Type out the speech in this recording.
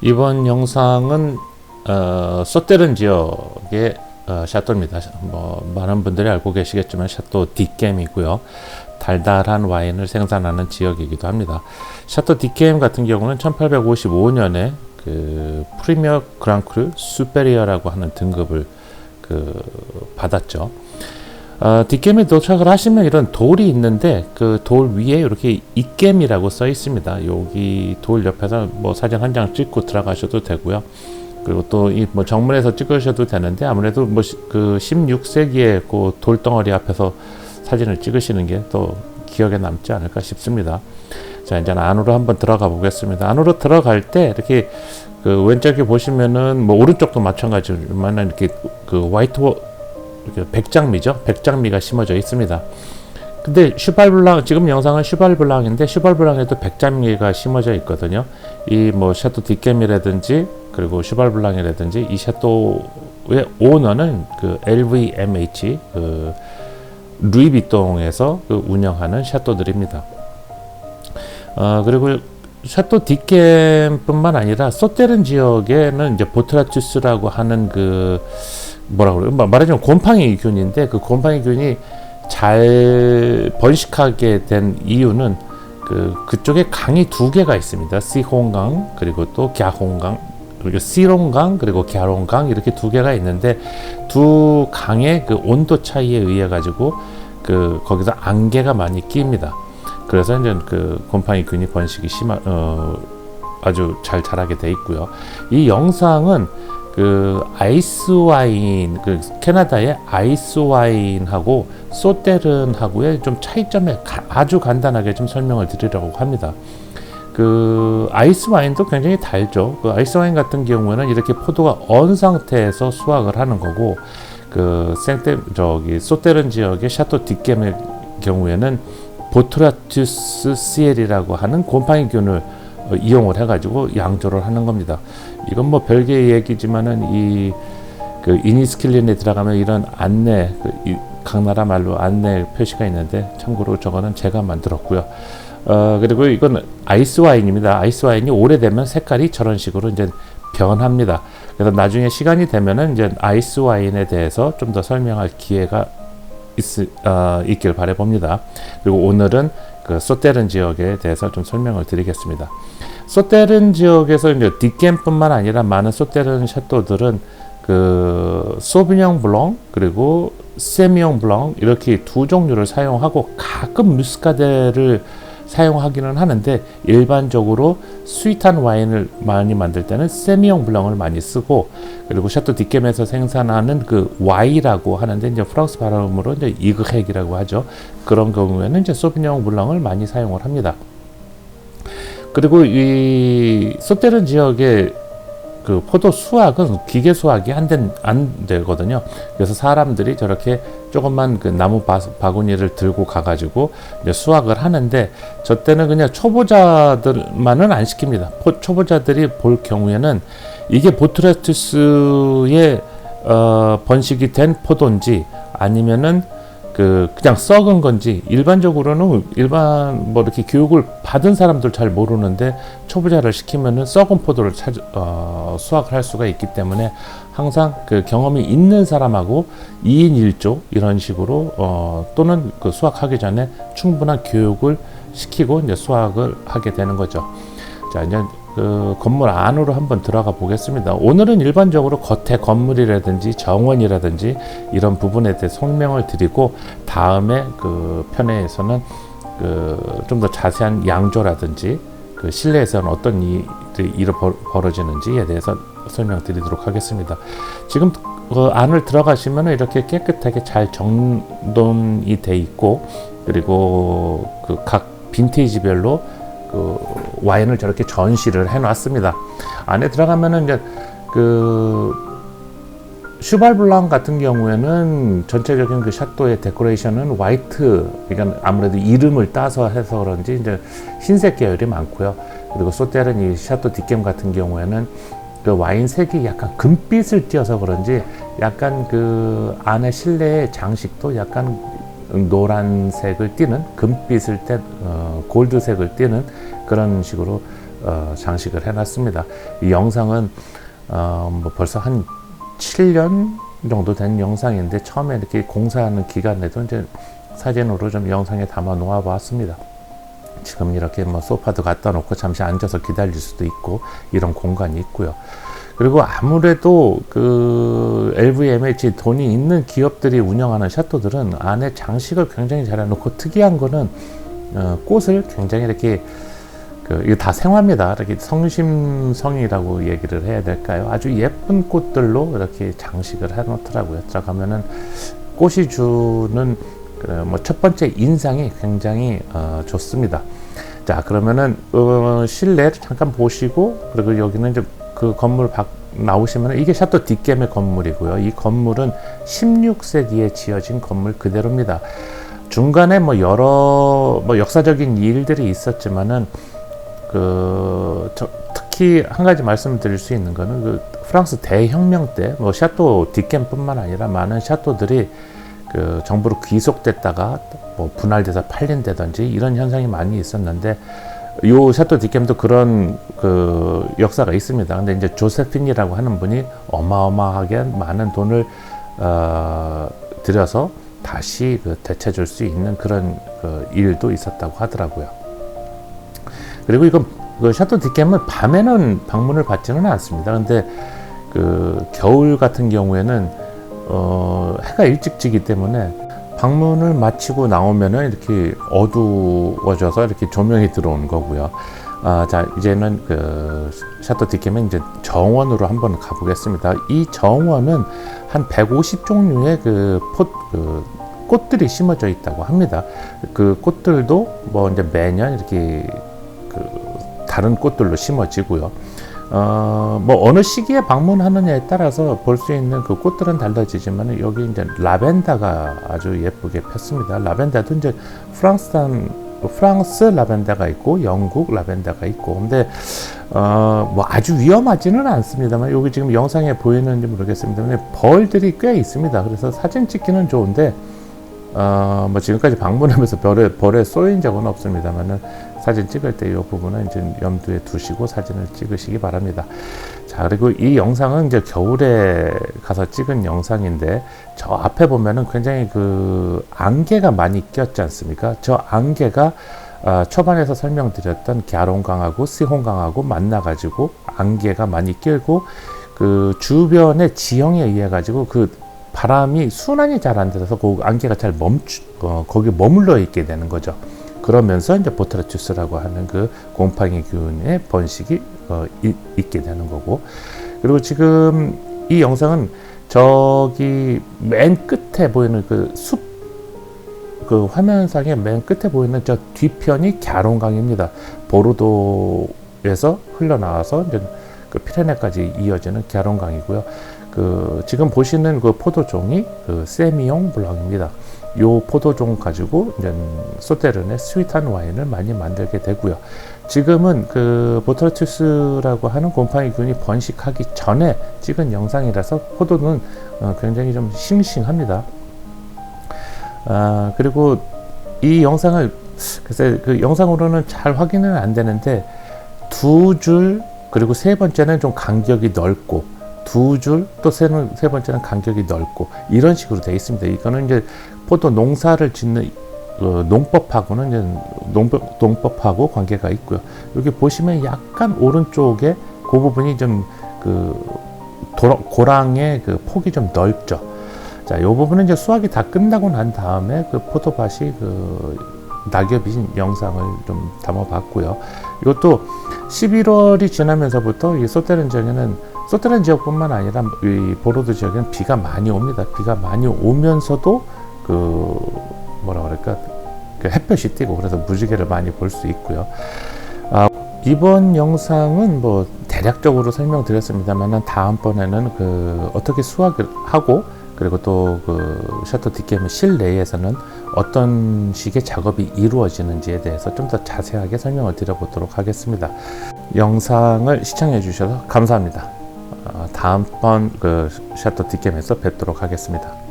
이번 영상은 어, 소테른 지역의 어, 샤또입니다. 뭐 많은 분들이 알고 계시겠지만 샤또 뒷겜이고요. 달달한 와인을 생산하는 지역이기도 합니다. 샤또 뒷겜 같은 경우는 1855년에 그 프리미어 그랑크루 수페리어라고 하는 등급을 그 받았죠. 어, 뒷겜에 도착을 하시면 이런 돌이 있는데 그 돌 위에 이렇게 입겜이라고 써 있습니다. 여기 돌 옆에서 뭐 사진 한 장 찍고 들어가셔도 되고요. 그리고 또 이 뭐 정문에서 찍으셔도 되는데 아무래도 뭐 그 16세기의 그 돌덩어리 앞에서 사진을 찍으시는 게 또 기억에 남지 않을까 싶습니다. 자 이제 안으로 한번 들어가 보겠습니다. 안으로 들어갈 때 이렇게 그 왼쪽에 보시면은 뭐 오른쪽도 마찬가지지만 이렇게 그 화이트 백장미죠. 백장미가 심어져 있습니다. 근데 슈발블랑 지금 영상은 슈발블랑인데 슈발블랑에도 백장미가 심어져 있거든요. 이 뭐 샤또 뒷겜이라든지 그리고 슈발블랑이라든지 이 샤또의 오너는 그 LVMH 그 루이비통에서 그 운영하는 샤또들입니다. 어, 그리고 샤또 뒷겜뿐만 아니라 소테른 지역에는 이제 보트라투스라고 하는 그 뭐라 그래요? 말하자면 곰팡이 균인데 그 곰팡이 균이 잘 번식하게 된 이유는 그 그쪽에 강이 두 개가 있습니다. 시홍강 그리고 또 갸홍강 그리고 시롱강 그리고 갸롱강 이렇게 두 개가 있는데 두 강의 그 온도 차이에 의해 가지고 그 거기서 안개가 많이 낍니다. 그래서 이제 그 곰팡이균이 번식이 심하 어 아주 잘 자라게 돼 있고요. 이 영상은 그 아이스 와인 그 캐나다의 아이스 와인하고 소테른하고의 좀 차이점에 가, 아주 간단하게 좀 설명을 드리려고 합니다. 그 아이스 와인도 굉장히 달죠. 그 아이스 와인 같은 경우에는 이렇게 포도가 언 상태에서 수확을 하는 거고 그 생테 저기 소테른 지역의 샤토 뒷겜의 경우에는 보트라투스 시엘이라고 하는 곰팡이 균을 어, 이용을 해가지고 양조를 하는 겁니다. 이건 뭐 별개의 얘기지만은 이 그 이니스킬린에 들어가면 이런 안내 그 각 나라 말로 안내 표시가 있는데 참고로 저거는 제가 만들었고요. 어 그리고 이건 아이스 와인입니다. 아이스 와인이 오래되면 색깔이 저런 식으로 이제 변합니다. 그래서 나중에 시간이 되면은 이제 아이스 와인에 대해서 좀 더 설명할 기회가 있, 어, 있길 바래봅니다. 그리고 오늘은 그 소테른 지역에 대해서 좀 설명을 드리겠습니다. 소테른 지역에서 이제 뒷겜뿐만 아니라 많은 소테른 샤또들은 그 소비뇽 블랑 그리고 세미뇽 블랑 이렇게 두 종류를 사용하고 가끔 무스카데를 사용하기는 하는데 일반적으로 스윗한 와인을 많이 만들 때는 세미뇽 블랑을 많이 쓰고 그리고 샤또 뒷겜에서 생산하는 그 와이라고 하는데 이제 프랑스 발음으로 이제 이그핵이라고 하죠. 그런 경우에는 이제 소비뇽 블랑을 많이 사용을 합니다. 그리고 이 소테른 지역의 그 포도 수확은 기계 수확이 안, 된, 안 되거든요. 그래서 사람들이 저렇게 조금만 그 나무 바, 바구니를 들고 가가지고 이제 수확을 하는데 저 때는 그냥 초보자들만은 안 시킵니다. 포, 초보자들이 볼 경우에는 이게 보트레투스의 어, 번식이 된 포도인지 아니면은 그 그냥 썩은 건지 일반적으로는 일반 뭐 이렇게 교육을 받은 사람들 잘 모르는데 초보자를 시키면은 썩은 포도를 찾, 어, 수확을 할 수가 있기 때문에 항상 그 경험이 있는 사람하고 2인 1조 이런 식으로 어, 또는 그 수확하기 전에 충분한 교육을 시키고 이제 수확을 하게 되는 거죠. 자 이제 그 건물 안으로 한번 들어가 보겠습니다. 오늘은 일반적으로 겉에 건물이라든지 정원이라든지 이런 부분에 대해 설명을 드리고 다음에 그 편에서는 그 좀 더 자세한 양조라든지 그 실내에서는 어떤 일이 벌어지는지에 대해서 설명드리도록 하겠습니다. 지금 그 안을 들어가시면 이렇게 깨끗하게 잘 정돈이 돼 있고 그리고 그 각 빈티지별로 그 와인을 저렇게 전시를 해놨습니다. 안에 들어가면은 이제 그 슈발블랑 같은 경우에는 전체적인 그 샤또의 데코레이션은 화이트, 그러니까 아무래도 이름을 따서 해서 그런지 이제 흰색 계열이 많고요. 그리고 소테른 이 샤또 뒷겜 같은 경우에는 그 와인 색이 약간 금빛을 띄어서 그런지 약간 그 안에 실내의 장식도 약간 노란색을 띠는 금빛을 뗀 어, 골드색을 띠는 그런 식으로 어, 장식을 해놨습니다. 이 영상은 어, 뭐 벌써 한 7년 정도 된 영상인데 처음에 이렇게 공사하는 기간에도 이제 사진으로 좀 영상에 담아 놓아 봤습니다. 지금 이렇게 뭐 소파도 갖다 놓고 잠시 앉아서 기다릴 수도 있고 이런 공간이 있고요. 그리고 아무래도 그 LVMH 돈이 있는 기업들이 운영하는 샤또들은 안에 장식을 굉장히 잘 해놓고 특이한 거는 어, 꽃을 굉장히 이렇게 그 이거 다 생화입니다. 이렇게 성심성이라고 얘기를 해야 될까요? 아주 예쁜 꽃들로 이렇게 장식을 해놓더라고요. 들어가면은 꽃이 주는 그 뭐첫 번째 인상이 굉장히 어, 좋습니다. 자 그러면은 어, 실내를 잠깐 보시고 그리고 여기는 이제 그 건물 밖 나오시면 이게 샤또 뒷겜의 건물이고요. 이 건물은 16세기에 지어진 건물 그대로입니다. 중간에 뭐 여러 뭐 역사적인 일들이 있었지만은 그 저, 특히 한 가지 말씀드릴 수 있는 거는 그 프랑스 대혁명 때 뭐 샤또 뒷겜뿐만 아니라 많은 샤또들이 그 정부로 귀속됐다가 뭐 분할돼서 팔린다든지 이런 현상이 많이 있었는데 요 샤또 디캠도 그런 그 역사가 있습니다. 근데 이제 조세핀이라고 하는 분이 어마어마하게 많은 돈을 어, 들여서 다시 그 되찾을 수 있는 그런 그 일도 있었다고 하더라고요. 그리고 이건 그 샤또 디캠은 밤에는 방문을 받지는 않습니다. 근데 그 겨울 같은 경우에는 어, 해가 일찍 지기 때문에 방문을 마치고 나오면은 이렇게 어두워져서 이렇게 조명이 들어오는 거고요. 아, 자, 이제는 그 샤또 디캠은 이제 정원으로 한번 가보겠습니다. 이 정원은 한 150 종류의 그 포, 그 꽃들이 심어져 있다고 합니다. 그 꽃들도 뭐 이제 매년 이렇게 그 다른 꽃들로 심어지고요. 어, 뭐 어느 시기에 방문하느냐에 따라서 볼 수 있는 그 꽃들은 달라지지만 여기 이제 라벤더가 아주 예쁘게 폈습니다. 라벤더도 이제 프랑스산 프랑스 라벤더가 있고 영국 라벤더가 있고 근데 어, 뭐 아주 위험하지는 않습니다만 여기 지금 영상에 보이는지 모르겠습니다만 벌들이 꽤 있습니다. 그래서 사진 찍기는 좋은데 어, 뭐 지금까지 방문하면서 벌에, 벌에 쏘인 적은 없습니다만은 사진 찍을 때 이 부분은 이제 염두에 두시고 사진을 찍으시기 바랍니다. 자, 그리고 이 영상은 이제 겨울에 가서 찍은 영상인데 저 앞에 보면은 굉장히 그 안개가 많이 꼈지 않습니까? 저 안개가 어, 초반에서 설명드렸던 갸롱강하고 시홍강하고 만나가지고 안개가 많이 끼고 그 주변의 지형에 의해 가지고 그 바람이 순환이 잘 안 돼서 그 안개가 잘 멈추 어, 거기 머물러 있게 되는 거죠. 그러면서 이제 보트라투스라고 하는 그 곰팡이 균의 번식이 어, 이, 있게 되는 거고 그리고 지금 이 영상은 저기 맨 끝에 보이는 그 숲 그 화면상의 맨 끝에 보이는 저 뒤편이 갸롱강입니다. 보르도에서 흘러나와서 이제 그 피레네까지 이어지는 갸롱강이고요. 그 지금 보시는 그 포도종이 그 세미용 블랑입니다. 요 포도종 가지고 이제 소테른의 스윗한 와인을 많이 만들게 되고요. 지금은 그 보트라투스라고 하는 곰팡이균이 번식하기 전에 찍은 영상이라서 포도는 어, 굉장히 좀 싱싱합니다. 아, 그리고 이 영상을 글쎄 그 영상으로는 잘 확인은 안 되는데 두 줄 그리고 세 번째는 좀 간격이 넓고 두 줄 또 세 번째는 간격이 넓고 이런 식으로 되어 있습니다. 이거는 이제 포도 농사를 짓는 어, 농법하고는 이제 농법, 농법하고 관계가 있고요. 여기 보시면 약간 오른쪽에 그 부분이 좀그 고랑의 그 폭이 좀 넓죠. 자, 이 부분은 이제 수확이 다 끝나고 난 다음에 그 포도밭이 그 낙엽이 영상을 좀 담아봤고요. 이것도 11월이 지나면서부터 이 소테른 지역에는 소테른 지역뿐만 아니라 이 보로드 지역에는 비가 많이 옵니다. 비가 많이 오면서도 그 뭐라 그럴까 그 햇볕이 띄고 그래서 무지개를 많이 볼 수 있고요. 아, 이번 영상은 뭐 대략적으로 설명드렸습니다만 다음번에는 그 어떻게 수확을 하고 그리고 또 그 셔터 뒷게임 실내에서는 어떤 식의 작업이 이루어지는지에 대해서 좀 더 자세하게 설명을 드려보도록 하겠습니다. 영상을 시청해 주셔서 감사합니다. 어, 다음번 그 셔터 뒷게임에서 뵙도록 하겠습니다.